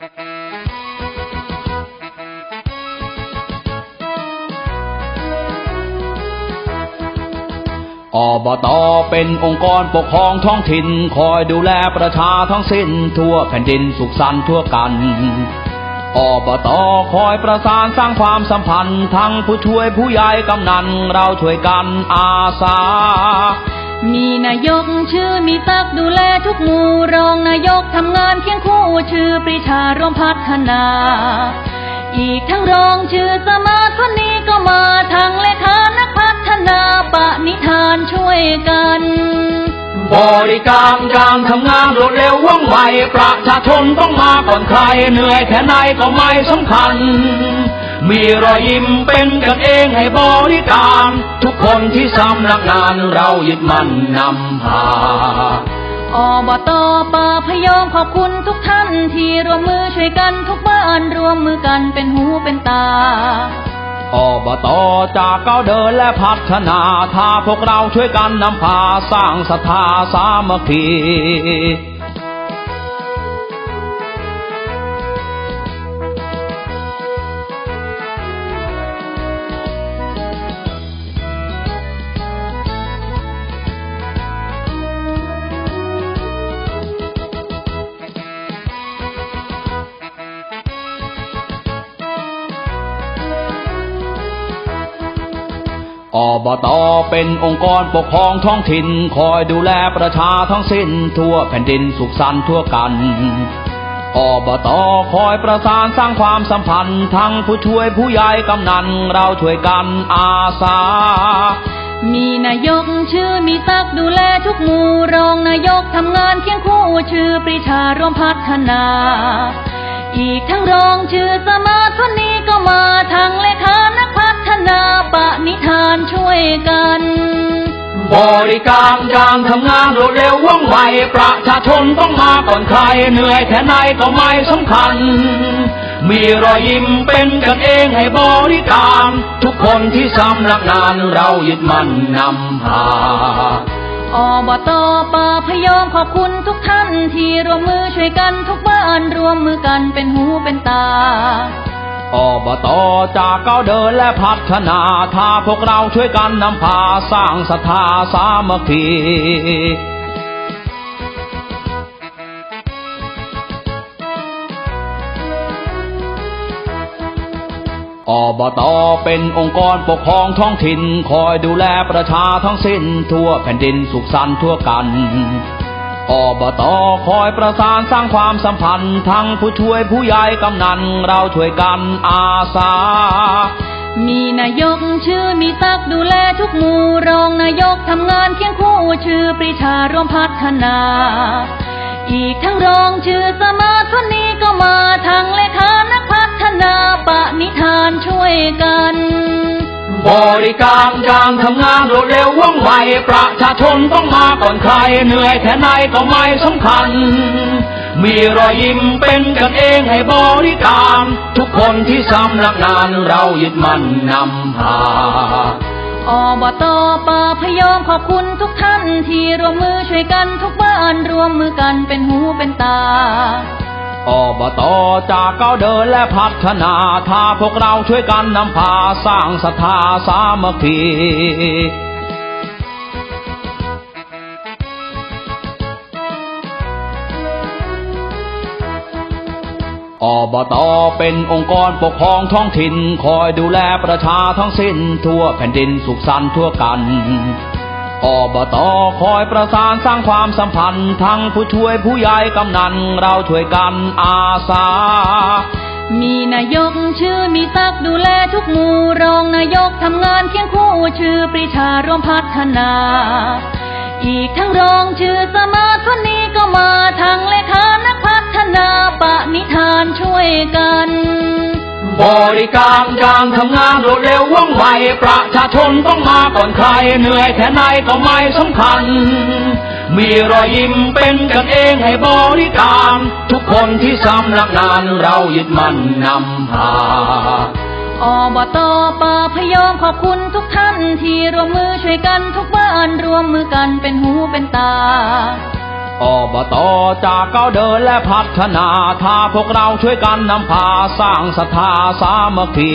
อบตเป็นองค์กรปกครองท้องถิ่น คอยดูแลประชาทั้งสิ้น ทั่วแผ่นดินสุขสันต์ทั่วกัน อบตคอยประสานสร้างความสัมพันธ์ ทั้งผู้ช่วยผู้ใหญ่กำนัน เราช่วยกันอาสา มีนายกชื่อมีตักดูแลทุกหมู่รองนายกทำงานเคียงคู่ชื่อปรีชารวมพัฒนา อีกทั้งรองชื่อสมาร์ทคนนี้ก็มาทั้งเลขานักพัฒนาปณิธานช่วยกัน บริการการทำงานรวดเร็วว่องไวประชาชนต้องมาก่อนใครเหนื่อยแค่ไหนก็ไม่สำคัญ มีรอยยิ้มเป็นกันเองให้บริการ ทุกคนที่สำนักงานเรายึดมั่นนำพาอบตป่าพยอมขอบคุณทุกท่านที่ร่วมมือช่วยกันทุกบ้านรวมมือกันเป็นหูเป็นตาอบตจากก้าวเดินและพัฒนาถ้าพวกเราช่วยกันนำพาสร้างศรัทธาสามัคคี อบตเป็นองค์กรปกครองท้องถิ่น คอยดูแลประชาทั้งสิ้น ทั่วแผ่นดินสุขสันต์ทั่วกัน อบตคอยประสานสร้างความสัมพันธ์ ทั้งผู้ช่วยผู้ใหญ่กำนัน เราช่วยกันอาสา มีนายกชื่อมีตักดูแลทุกหมู่รองนายกทำงานเคียงคู่ชื่อปรีชาร่วมพัฒนา อีกทั้งรองชื่อสมาร์ทคนนี้ก็มาทั้งเลขานักพัฒนาปณิธานช่วยกัน บริการการทำงานรวดเร็วว่องไวประชาชนต้องมาก่อนใครเหนื่อยแค่ไหนก็ไม่สำคัญ มีรอยยิ้มเป็นกันเองให้บริการ ทุกคนที่สำนักงานเรายึดมั่นนำพา อบตป่าพยอมขอบคุณทุกท่านที่ร่วมมือช่วยกันทุกบ้านรวมมือกันเป็นหูเป็นตา อบตจากก้าวเดินและพัฒนาถ้าพวกเราช่วยกันนำพาสร้างศรัทธาสามัคคี อบตเป็นองค์กรปกครองท้องถิ่น คอยดูแลประชาทั้งสิ้น ทั่วแผ่นดินสุขสันต์ทั่วกัน อบตคอยประสานสร้างความสัมพันธ์ ทั้งผู้ช่วยผู้ใหญ่กำนัน เราช่วยกันอาสา มีนายกชื่อมีตักดูแลทุกหมู่รองนายกทำงานเคียงคู่ชื่อปรีชาร่วมพัฒนา อีกทั้งรองชื่อสมาร์ทคน กัน บริการการทำงานรวดเร็วว่องไวประชาชนต้องมาก่อนใครเหนื่อยแค่ไหนก็ไม่สำคัญ มีรอยยิ้มเป็นกันเองให้บริการ ทุกคนที่สำนักงานเรายึดมั่นนำพาอบตป่าพยอมขอบคุณทุกท่านที่ร่วมมือช่วยกันทุกบ้านรวมมือกันเป็นหูเป็นตา อบตจากก้าวเดินและพัฒนา ถ้าพวกเราช่วยกันนำพาสร้างศรัทธาสามัคคีอบตเป็นองค์กรปกครองท้องถิ่น คอยดูแลประชาทั้งสิ้น ทั่วแผ่นดินสุขสันต์ทั่วกัน อบตอคอยประสานสร้างความสัมพันธ์ ทั้งผู้ช่วยผู้ใหญ่กำนันเราช่วยกันอาสา มีนายกชื่อมีตักดูแลทุกหมู่รองนายกทำงานเคียงคู่ชื่อปรีชาร่วมพัฒนา อีกทั้งรองชื่อสมาร์ทคนนี้ก็มาทั้งเลขานักพัฒนาปณิธานช่วยกัน บริการการทำงานรวดเร็วว่องไวประชาชนต้องมาก่อนใครเหนื่อยแค่ไหนก็ไม่สำคัญ มีรอยยิ้มเป็นกันเองให้บริการ ทุกคนที่สำนักงานเรายึดมั่นนำพาอบตป่าพยอมขอบคุณทุกท่านที่ร่วมมือช่วยกันทุกบ้านรวมมือกันเป็นหูเป็นตา อบตจากก้าวเดินและพัฒนา ถ้าพวกเราช่วยกันนำพาสร้างศรัทธาสามัคคี